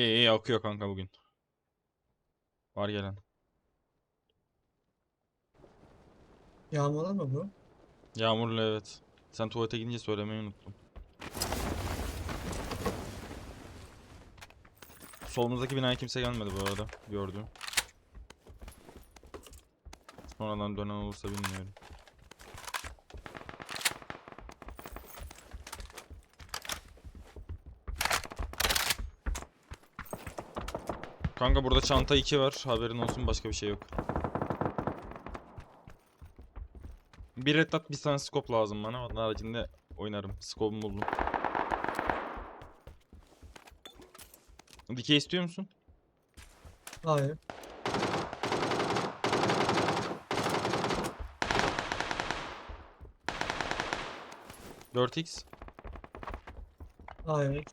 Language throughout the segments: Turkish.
İyi iyi akıyor kanka bugün. Var gelen. Yağmurlar mı bu? Yağmurlu evet. Sen tuvalete gidince söylemeyi unuttum. Solumuzdaki binaya kimse gelmedi bu arada. Gördüm. Sonradan dönen olursa bilmiyorum. Kanka burada çanta 2 var. Haberin olsun başka bir şey yok. Bir red dot bir tane scope lazım bana. Onun haricinde oynarım. Scope'umu buldum. Dikey istiyor musun? Hayır. Dört x Hayır.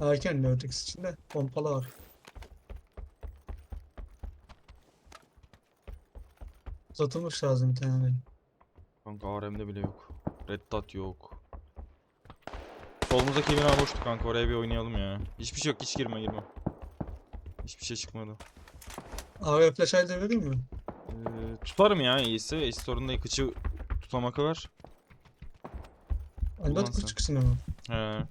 Erken Nördix içinde pompalı var. Uzatılmış lazım bir tane. Kanka ARM'de bile yok. Red dot yok. Solumuzdaki bina boştu kanka. Oraya bir oynayalım ya. Hiçbir şey yok. Hiç girme girme. Hiçbir şey çıkmadı. AWP flash elde vereyim mi? Ee, tutarım ya iyisi. Ace Store'unda kıçı tutamakı var. Kullan sen. kuş çıksın ama. He.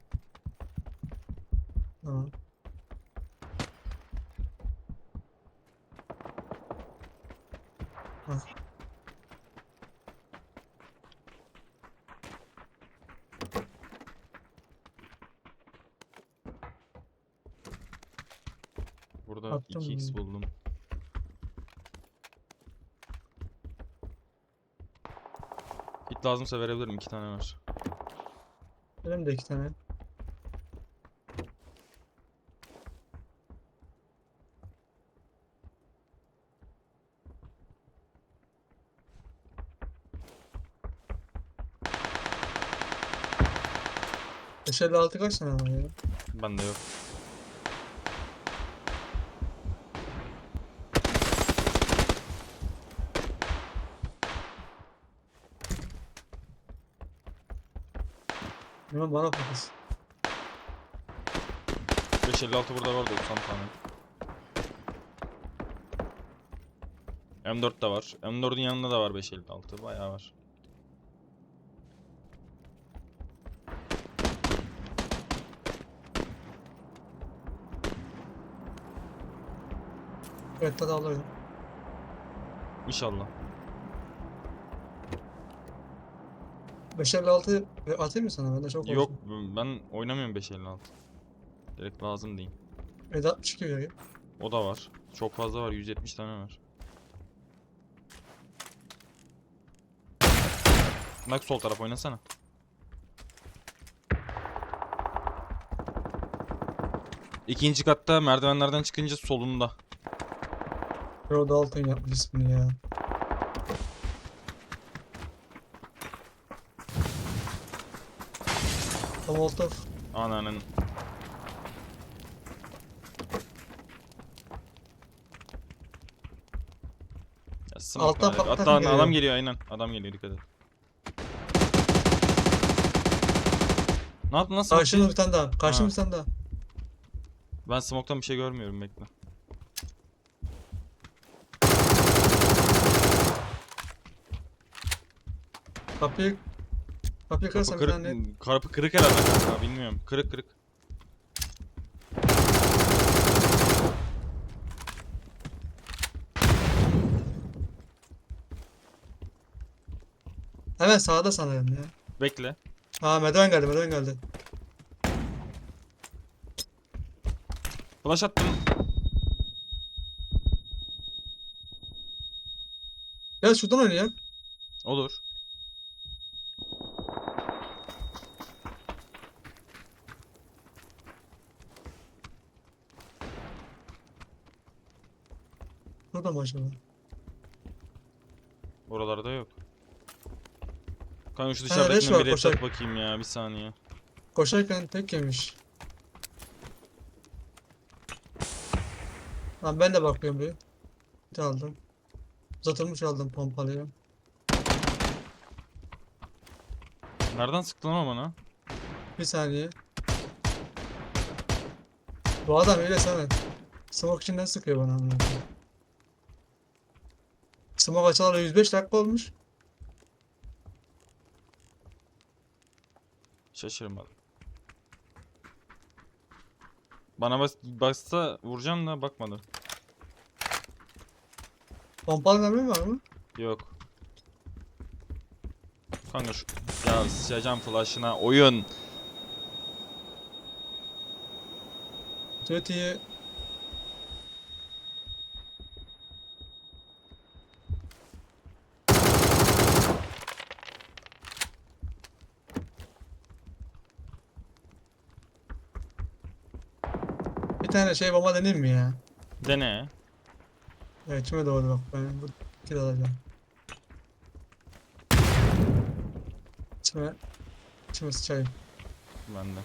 Burada Attım 2x bunu. buldum. Hit lazımsa verebilirim. iki tane var. Benim de iki tane. Beş elli altı kaç tane var ya? Bende yok. Hemen bana fokus. 556 burada var 90 tane. M4 de var. M4'ün yanında da var 556. Bayağı var. Evet tadı alıyorum. İnşallah. 556 ve atayım mı sana? Bende çok Yok ben oynamıyorum 556. Direkt lazım diyeyim. 762 veriyor. O da var. Çok fazla var. 170 tane var. Bak sol taraf oynasana. İkinci katta merdivenlerden çıkınca solunda. Rod Dalton yapmış ismini ya. Molotov. Ananın. Var. patladı Hatta adam geliyor. geliyor aynen. Adam geliyor dikkat et. Ne yaptın lan? Karşımda bir tane daha. Karşımda bir tane daha. Ben smoke'tan bir şey görmüyorum bekle. Kapıyı Kapıyı Kapı kırarsan bir kırık, tane kapı kırık herhalde kanka bilmiyorum. Kırık kırık. Hemen sağda sanırım ya. Bekle. Ha merdiven geldi merdiven geldi. Flash attım. Ya şuradan oynayalım. Olur. Acaba? Oralarda yok. Kanka şu reş var, bir red koşar. bakayım ya bir saniye. Koşarken tek yemiş. Tamam ben de bakıyorum bir. Bir aldım. Uzatılmış aldım pompalıyı. Nereden sıktın ama bana? Bir saniye. Bu adam öyle Samet. Smoke içinden sıkıyor bana amına koyayım. Smoke açılalı 105 dakika olmuş. Şaşırmadım. Bana bas bassa vuracağım da bakmadı. Pompalı mermi var mı? Yok. Kanka şu ya sıçacağım flash'ına oyun. Tütüyü tane şey bomba deneyim mi ya? Dene. Evet kime doğru bak ben bu kill alacağım. İçime, içime sıçayım. Ben de.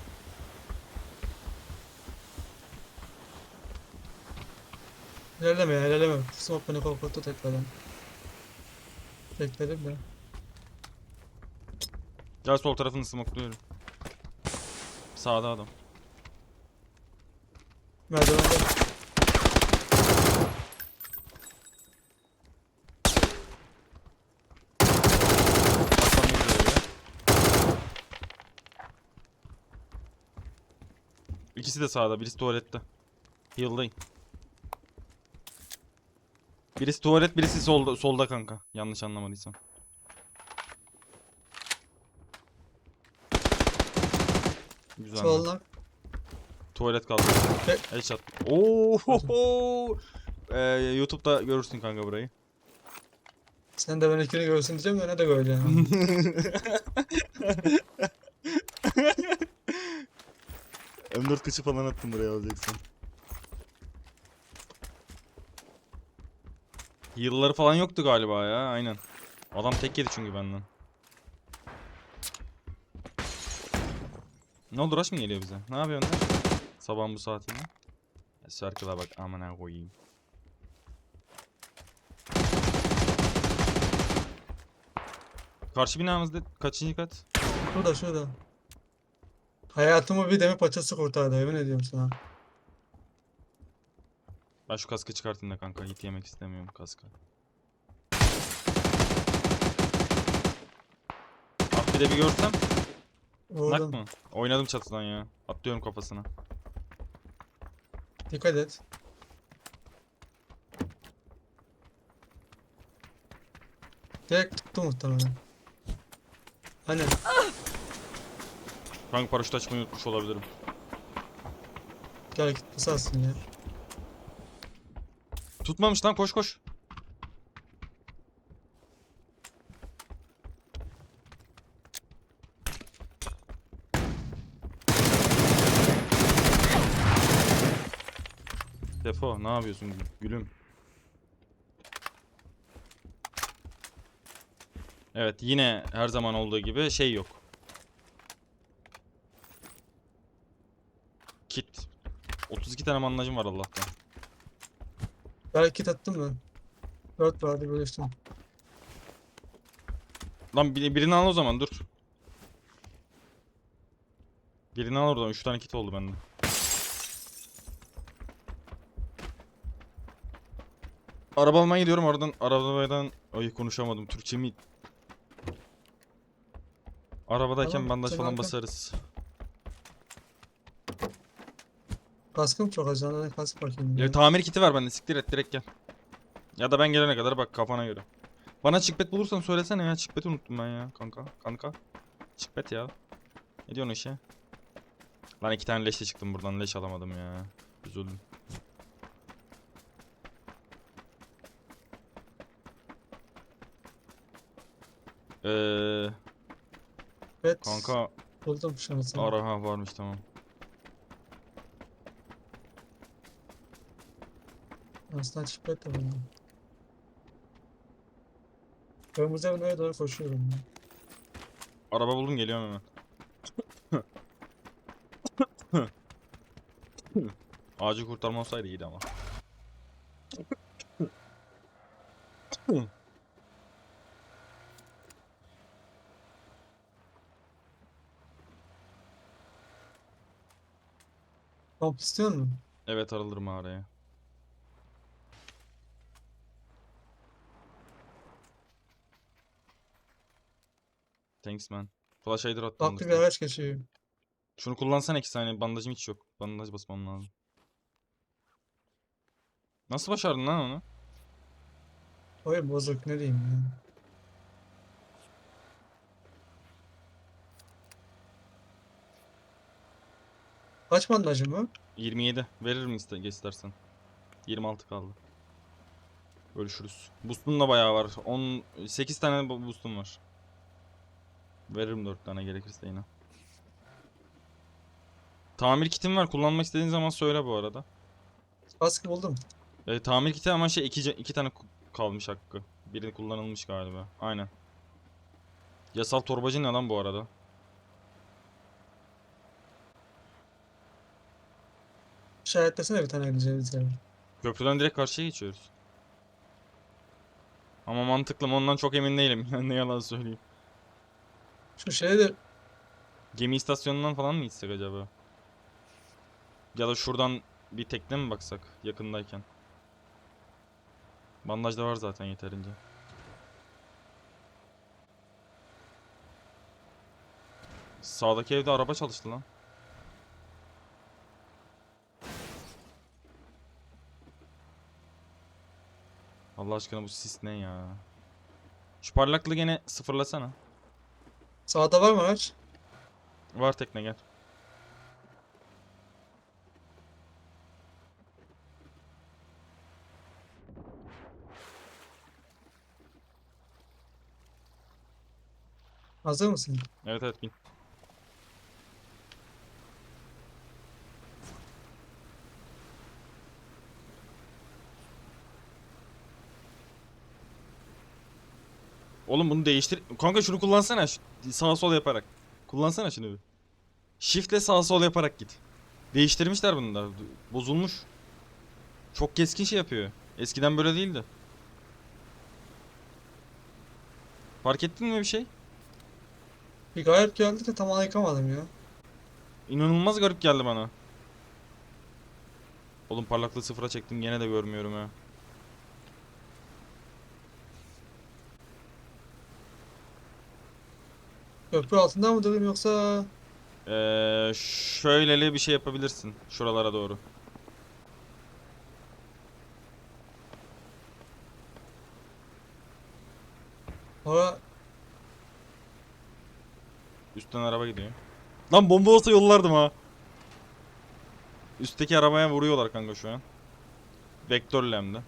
İlerleme ya ilerleme. Smoke beni korkuttu tekrardan. Bekledim de. Gel sol tarafını smokluyorum. Sağda adam. Merdivende. Ya. İkisi de sağda, birisi tuvalette. Heal'dayım. Birisi tuvalet, birisi solda, solda kanka. Yanlış anlamadıysam. Güzel. Soldan. Tuvalet kaldı. Ve- Headshot. Oo. Ee, YouTube'da görürsün kanka burayı. Sen de ben ikini görsün diyeceğim de ne de göreceğim. M4 kıçı falan attım buraya alacaksın. Heal'ları falan yoktu galiba ya aynen. Adam tek yedi çünkü benden. Ne oldu rush mı geliyor bize? Ne yapıyorsun lan? Sabahın bu saatinde. Circle'a bak amına koyayım. Karşı binamızda kaçıncı kat? şurada şurada. Hayatımı bir demir paçası kurtardı emin ediyorum sana. Ben şu kaskı çıkartayım da kanka. Hit yemek istemiyorum kaska. Abi bir de bir görsem. Nak Vurdum. mı? Oynadım çatıdan ya. Atlıyorum kafasına. Dikkat et. Direkt tuttu muhtemelen. Hani Kanka paraşüt açmayı unutmuş olabilirim. gel git kısarsın ya. Tutmamış lan koş koş. Defo ne yapıyorsun gül- gülüm? Evet yine her zaman olduğu gibi şey yok. Kit. 32 tane bandajım var Allah'tan. Gel kit attım ben. Dört vardı bölüştüm. Lan bir- birini al o zaman dur. Birini al oradan 3 tane kit oldu bende. Araba almaya gidiyorum oradan arabadan ay konuşamadım Türkçe mi? Arabadayken Tamam, bandaj sen falan arka- basarız. Kaskım çok az canına kask bakayım. Ya, Ya, tamir kiti var bende siktir et direkt gel. Ya da ben gelene kadar bak kafana göre. Bana çıkbet bulursan söylesene ya çıkbeti unuttum ben ya kanka kanka. Çıkbet ya. Ne diyorsun o işe? Lan iki tane leşle çıktım buradan leş alamadım ya. Üzüldüm. Eee evet. kanka Buldum şansını. ara ha varmış tamam. Aslında çipet de buldum. Kırmızı evin oraya doğru koşuyorum. ya. Araba buldum geliyorum hemen. Ağacı kurtarma olsaydı iyiydi ama. Komp istiyor musun? Evet aralır mağaraya. Thanks man. Flash hider attım. Bak bir araç geçiyor. Şunu kullansana 2 saniye. Bandajım hiç yok. Bandaj basmam lazım. Nasıl başardın lan onu? Oyun bozuk ne diyeyim ya. Kaç bandajım var? 27. Veririm iste istersen. 26 kaldı. Görüşürüz. Boost'um da bayağı var. 10 8 tane boost'um var. Veririm 4 tane gerekirse yine. Tamir kitim var. Kullanmak istediğin zaman söyle bu arada. Kaskı buldum. E, tamir kiti ama şey 2 iki tane kalmış hakkı. Biri kullanılmış galiba. Aynen. Yasal torbacı ne lan bu arada? İşaretlesene bir tane gideceğimiz yer. Köprüden direkt karşıya geçiyoruz. Ama mantıklı mı ondan çok emin değilim. ne yalan söyleyeyim. Şu şeye de Gemi istasyonundan falan mı gitsek acaba? Ya da şuradan bir tekne mi baksak yakındayken? Bandaj da var zaten yeterince. Sağdaki evde araba çalıştı lan. Allah aşkına bu sis ne ya? Şu parlaklığı gene sıfırlasana. sağda var mı araç? Var tekne gel. Hazır mısın? Evet evet bin. Oğlum bunu değiştir. Kanka şunu kullansana. Şu- Sağ sol yaparak. Kullansana şunu bir. Shift'le sağ sol yaparak git. Değiştirmişler bunu da. Bozulmuş. Çok keskin şey yapıyor. Eskiden böyle değildi. Fark ettin mi bir şey? Bir garip geldi de tam yıkamadım ya. İnanılmaz garip geldi bana. Oğlum parlaklığı sıfıra çektim gene de görmüyorum ha. Köprü altında mı durayım yoksa Ee, şöyleli bir şey yapabilirsin şuralara doğru. ora Üstten araba gidiyor. Lan bomba olsa yollardım ha. Üstteki arabaya vuruyorlar kanka şu an. Vektörle hem de.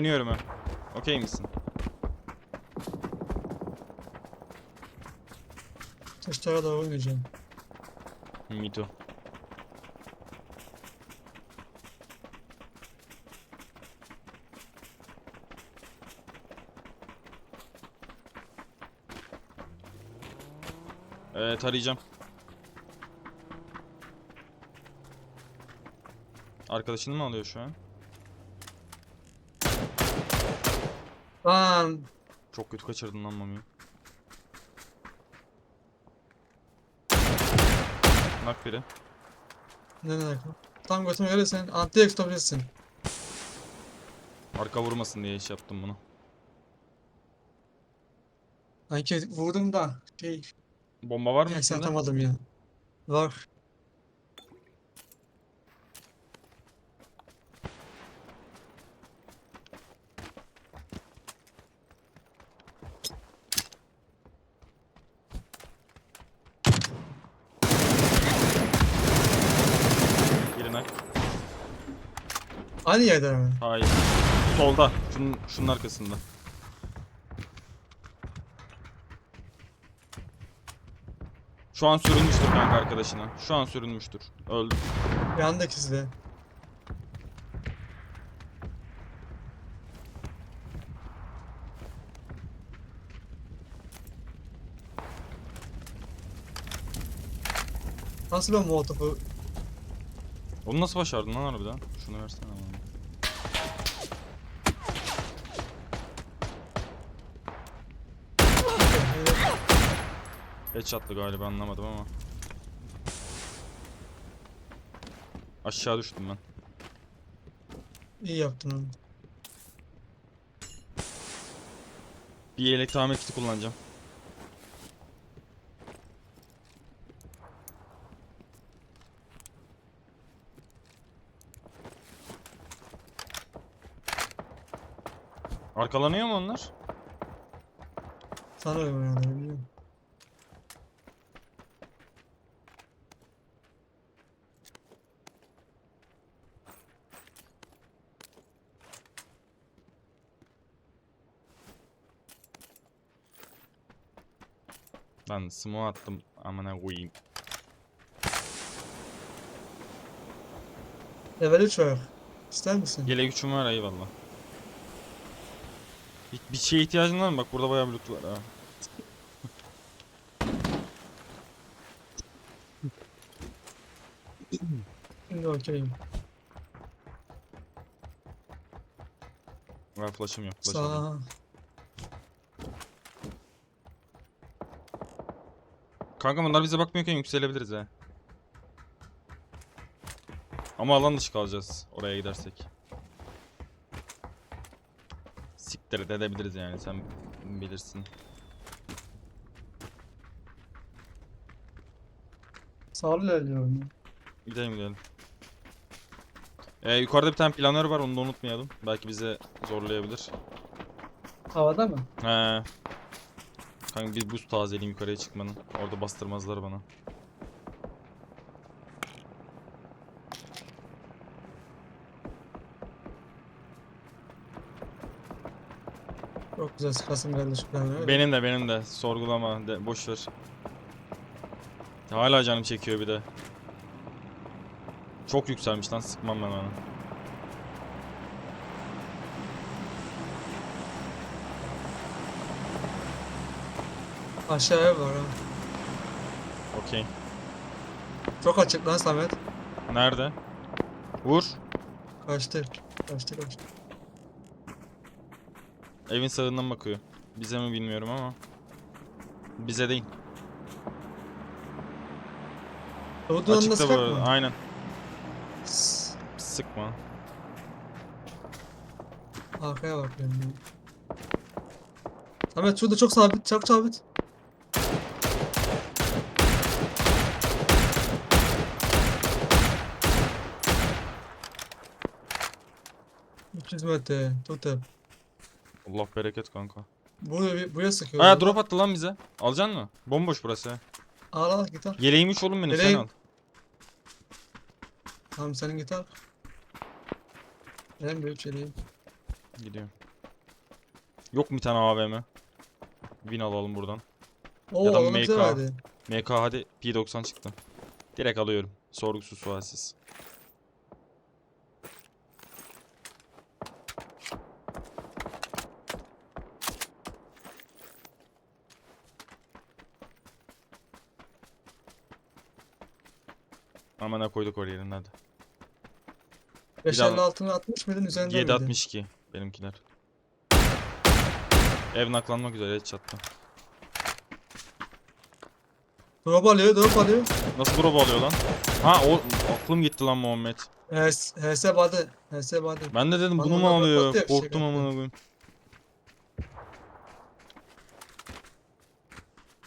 Oynuyorum ha. Okey misin? taşlara doğru oynayacağım. Me too. Evet arayacağım. Arkadaşını mı alıyor şu an? Lan Çok kötü kaçırdın lan Mami'yi. Bak biri. ne ne dakika. Tam götüme gelirsen anti tutabilirsin. Arka vurmasın diye iş yaptım bunu. Sanki vurdum da şey Bomba var mı içinde? atamadım ya. Var. Aynı yerde mi? Hayır. Solda. Şunun, şunun arkasında. Şu an sürünmüştür kanka arkadaşına. Şu an sürünmüştür. Öldü. Yandaki sizde. Nasıl ben molotofu Onu nasıl başardın lan harbiden? Şunu versene bana. Headshot'lı galiba anlamadım ama. Aşağı düştüm ben. İyi yaptın onu. Bir yelek tamir kiti kullanacağım. Arkalanıyor mu onlar? Sanıyorum yani bilmiyorum. Ben smoke attım amına koyayım. Level 3 var. İster misin? Yelek gücüm var eyvallah. Bir, bir şeye ihtiyacın var mı? Bak burada bayağı bir loot var ha. Şimdi okeyim. Var flash'ım yok. Flash alayım. Kanka bunlar bize bakmıyorken yükselebiliriz ha. Ama alan dışı kalacağız oraya gidersek. Siktir edebiliriz yani sen bilirsin. Sağlı ilerliyorum. Gidelim gidelim. Ee, yukarıda bir tane planör var onu da unutmayalım. Belki bize zorlayabilir. Havada mı? He. Kanka bir buz tazeleyeyim yukarıya çıkmanın. Orada bastırmazlar bana. Çok güzel sıkasım geldi şu planı. Benim de benim de sorgulama de boş ver. Hala canım çekiyor bir de. Çok yükselmiş lan sıkmam ben onu. Aşağıya var ha. Okey. Çok açık lan Samet. Nerede? Vur. Kaçtı. Kaçtı kaçtı. Evin sağından bakıyor. Bize mi bilmiyorum ama. Bize değil. Doğduğun anda Açıkta bu sıkak arada. mı? Aynen. Sss, Sıkma. Arkaya bakıyorum ben. Samet şurada çok sabit. Çok sabit. ...300 metre. Tut hep. Allah bereket kanka. Buraya, buraya sıkıyor. Aa drop attı lan bize. Alacaksın mı? Bomboş burası. Al al git al. Yeleğim 3 oğlum benim sen Yeleğim- al. Tamam senin git al. Benim de 3 eleyim. Gidiyorum. Yok mu bir tane AVM? Win alalım buradan. Oo Ya da bize MK. verdi. MK hadi P90 çıktı. Direkt alıyorum. Sorgusuz sualsiz. Amına koyduk oraya yerine hadi. 556'ını atmış mıydın üzerinde miydi? 762 benimkiler. Ev naklanmak üzere headshot'ta. Drop alıyor drop alıyor. Nasıl drop alıyor lan? Ha o aklım gitti lan Muhammed. HS, HS badı. HS badı. Ben de dedim Bana bunu mu alıyor? atıyor, bir şey Korktum yaptı. amına koyayım.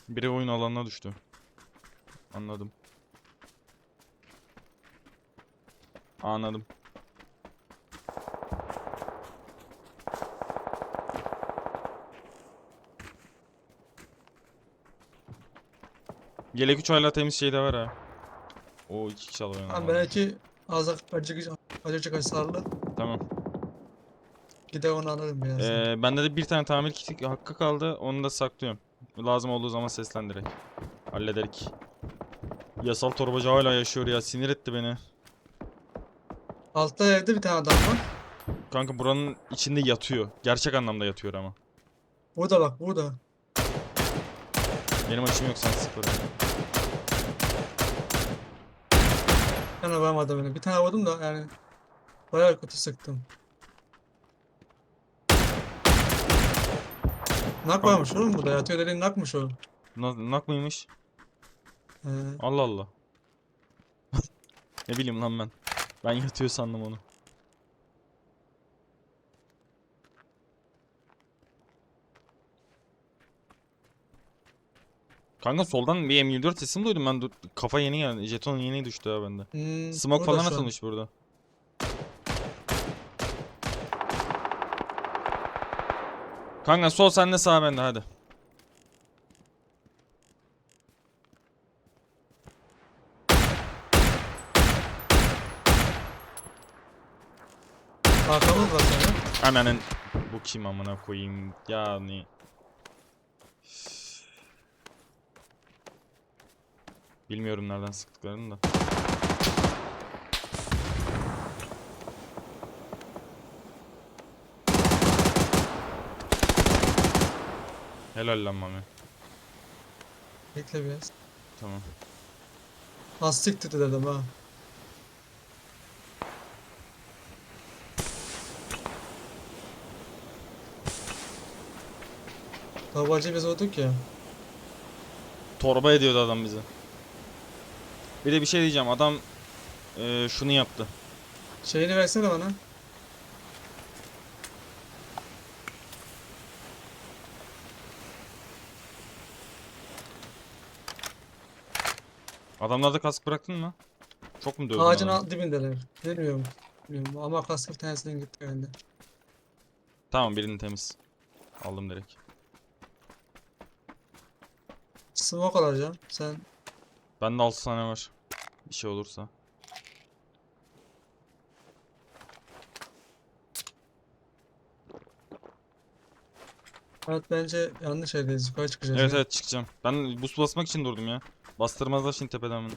Biri oyun alanına düştü. Anladım. Anladım. Yelek 3 hala temiz şey de var ha. O iki kişi alıyor. Tamam belki azıcık acıcık acıcık hasarlı. Tamam. Gider onu alırım biraz. Ee, bende de bir tane tamir kiti hakkı kaldı. Onu da saklıyorum. Lazım olduğu zaman seslen direkt. Hallederik. Yasal torbacı hala yaşıyor ya. Sinir etti beni. Altta evde bir tane adam var. Kanka buranın içinde yatıyor. Gerçek anlamda yatıyor ama. Burada bak burada. Benim açım yok sen sık oraya. tane vuramadım öyle. Bir tane vurdum da yani bayağı kötü sıktım. Nak varmış oğlum bu da. Yatıyor dediğin nakmış o. Na- Nak mıymış? He. Allah Allah. ne bileyim lan ben. Ben yatıyor sandım onu. Kanka soldan bir M24 sesi mi duydum ben? Dur- Kafa yeni geldi. Jeton yeni düştü ya bende. Hmm, Smoke falan an. atılmış burada. Kanka sol sende sağ bende hadi. Arkamız var senin. Ananın bu kim amına koyayım yani. Bilmiyorum nereden sıktıklarını da. Helal lan mami. Bekle biraz. Tamam. Az siktir dedim ha. Tabancayı biz vurduk ya. Torba ediyordu adam bizi. Bir de bir şey diyeceğim. Adam eee, şunu yaptı. Şeyini versene bana. Adamlarda kask bıraktın mı? Çok mu dövdün Ağacın alt dibindeler. Bilmiyorum. Bilmiyorum. Ama kaskı bir tanesinden gitti bende. Tamam birinin temiz. Aldım direkt. Smoke alacağım. Sen Bende 6 tane var. Bir şey olursa. evet bence yanlış yerdeyiz. Yukarı çıkacağız. Evet ya. evet çıkacağım. Ben boost basmak için durdum ya. Bastırmazlar şimdi tepeden beni.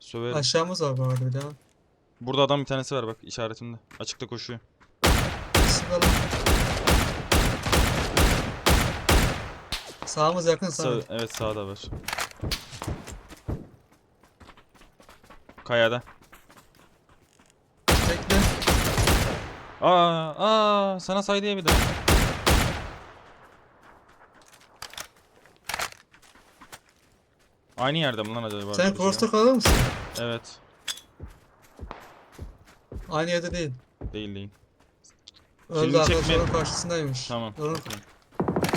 Söverim. Aşağımız var bu arada bir daha. Burada adam bir tanesi var bak işaretimde. Açıkta koşuyor. Sıkalım. Sağımız yakın sağ. Evet sağda var. Kayada. Bekle. Aa, aa sana say diye bir de. Aynı yerde mi lan acaba? Sen ya? Cross'ta kalır mısın? Evet. Aynı yerde değil. Değil değil. Öldü çekme. onun karşısındaymış. Tamam. Okey.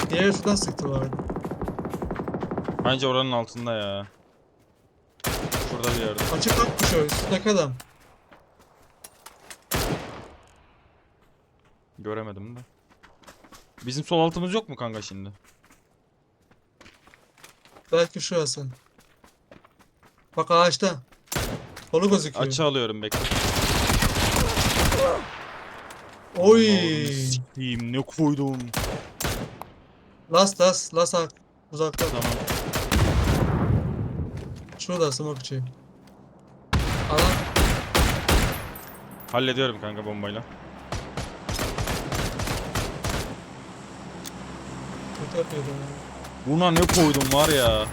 diğeri şuradan sıktı bu arada. Bence oranın altında ya. Şurada bir yerde. Açık atmış o üstündeki adam. Göremedim de. Bizim sol altımız yok mu kanka şimdi? Belki şurası. Bak ağaçta. Kolu gözüküyor. Açı alıyorum bekle. Oy. Allah'ını Sikeyim ne koydum. Las las las ak. Uzakta. Tamam. Şurada smoke içi. Alan Hallediyorum kanka bombayla. kötü. Buna ne koydum var ya.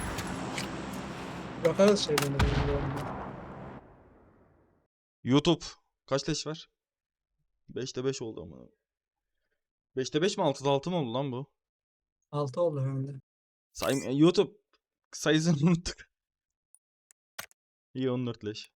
Bakarız şeyden de. YouTube. Kaç leş var? 5'te 5 oldu ama. 5'te 5 mi 6'da 6 mı oldu lan bu? Altı oldu herhalde. Say YouTube sayısını unuttuk. İyi 14 leş.